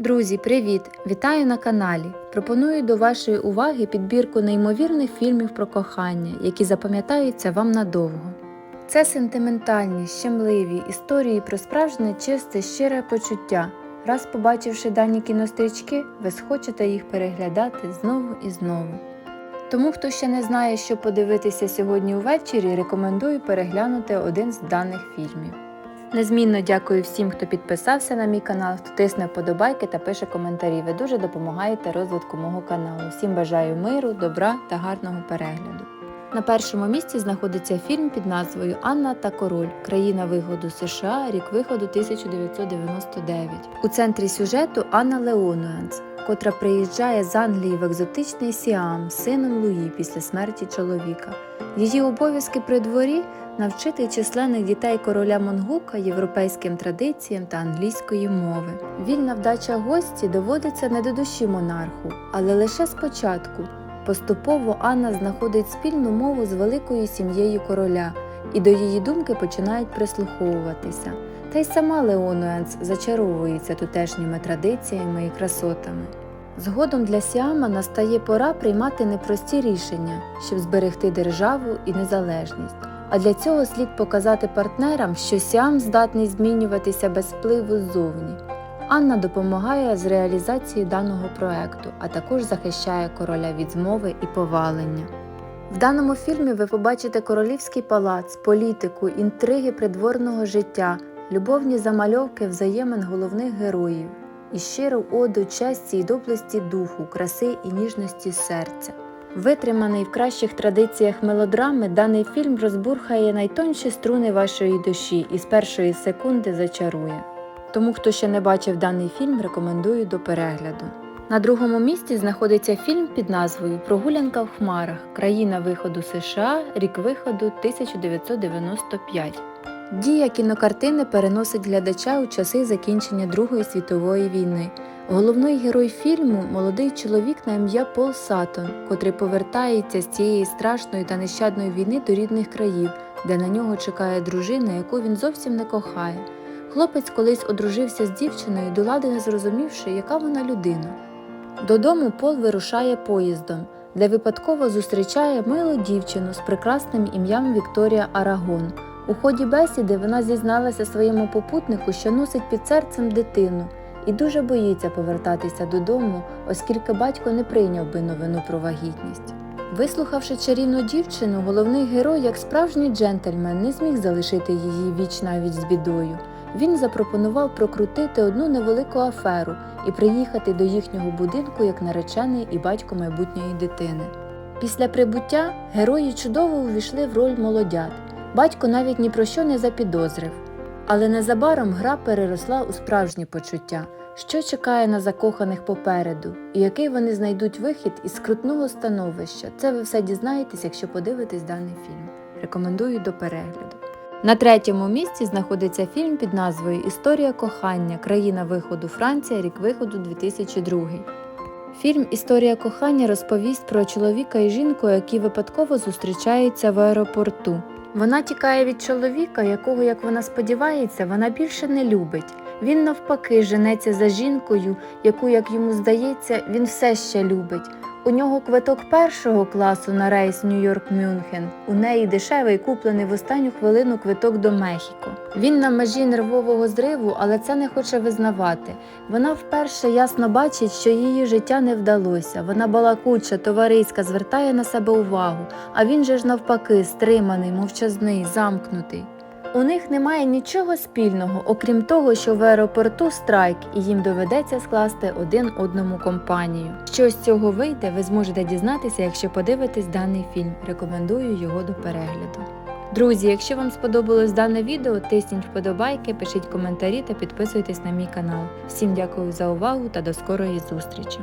Друзі, привіт! Вітаю на каналі. Пропоную до вашої уваги підбірку неймовірних фільмів про кохання, які запам'ятаються вам надовго. Це сентиментальні, щемливі історії про справжнє чисте, щире почуття. Раз побачивши дані кінострічки, ви схочете їх переглядати знову і знову. Тому, хто ще не знає, що подивитися сьогодні увечері, рекомендую переглянути один з даних фільмів. Незмінно дякую всім, хто підписався на мій канал, хто тисне вподобайки та пише коментарі. Ви дуже допомагаєте розвитку мого каналу. Всім бажаю миру, добра та гарного перегляду. На першому місці знаходиться фільм під назвою Анна та Король. Країна виходу США, рік виходу 1999. У центрі сюжету Анна Леонуенс, котра приїжджає з Англії в екзотичний Сіам сином Луї після смерті чоловіка. Її обов'язки при дворі навчити численних дітей короля Монгука європейським традиціям та англійської мови. Вільна вдача гості доводиться не до душі монарху, але лише спочатку. Поступово Анна знаходить спільну мову з великою сім'єю короля, і до її думки починають прислуховуватися. Та й сама Леонуенс зачаровується тутешніми традиціями і красотами. Згодом для Сіама настає пора приймати непрості рішення, щоб зберегти державу і незалежність. А для цього слід показати партнерам, що Сіам здатний змінюватися без впливу ззовні. Анна допомагає з реалізацією даного проекту, а також захищає короля від змови і повалення. В даному фільмі ви побачите королівський палац, політику, інтриги придворного життя, любовні замальовки взаємин головних героїв і щиру оду честі й доблесті духу, краси і ніжності серця. Витриманий в кращих традиціях мелодрами, даний фільм розбурхає найтонші струни вашої душі і з першої секунди зачарує. Тому, хто ще не бачив даний фільм, рекомендую до перегляду. На другому місці знаходиться фільм під назвою Прогулянка в хмарах. Країна виходу США, рік виходу 1995. Дія кінокартини переносить глядача у часи закінчення Другої світової війни. Головний герой фільму молодий чоловік на ім'я Пол Сатон, котрий повертається з цієї страшної та нещадної війни до рідних країв, де на нього чекає дружина, яку він зовсім не кохає. Хлопець колись одружився з дівчиною, до лади не зрозумівши, яка вона людина. Додому Пол вирушає поїздом, де випадково зустрічає милу дівчину з прекрасним ім'ям Вікторія Арагон. У ході бесіди вона зізналася своєму попутнику, що носить під серцем дитину, і дуже боїться повертатися додому, оскільки батько не прийняв би новину про вагітність. Вислухавши чарівну дівчину, головний герой, як справжній джентльмен, не зміг залишити її віч навіть з бідою. Він запропонував прокрутити одну невелику аферу і приїхати до їхнього будинку як наречений і батько майбутньої дитини. Після прибуття герої чудово увійшли в роль молодят. Батько навіть ні про що не запідозрив. Але незабаром гра переросла у справжні почуття, що чекає на закоханих попереду, і який вони знайдуть вихід із скрутного становища. Це ви все дізнаєтесь, якщо подивитесь даний фільм. Рекомендую до перегляду. На третьому місці знаходиться фільм під назвою Історія кохання. Країна виходу Франція, рік виходу 2002. Фільм Історія кохання розповість про чоловіка і жінку, які випадково зустрічаються в аеропорту. Вона тікає від чоловіка, якого, як вона сподівається, вона більше не любить. Він навпаки женеться за жінкою, яку, як йому здається, він все ще любить. У нього квиток першого класу на рейс Нью-Йорк-Мюнхен. У неї дешевий куплений в останню хвилину квиток до Мехіко. Він на межі нервового зриву, але це не хоче визнавати. Вона вперше ясно бачить, що її життя не вдалося. Вона балакуча, товариська, звертає на себе увагу. А він же ж навпаки, стриманий, мовчазний, замкнутий. У них немає нічого спільного, окрім того, що в аеропорту страйк, і їм доведеться скласти один одному компанію. Що з цього вийде, ви зможете дізнатися, якщо подивитесь даний фільм. Рекомендую його до перегляду. Друзі, якщо вам сподобалось дане відео, тисніть вподобайки, пишіть коментарі та підписуйтесь на мій канал. Всім дякую за увагу та до скорої зустрічі!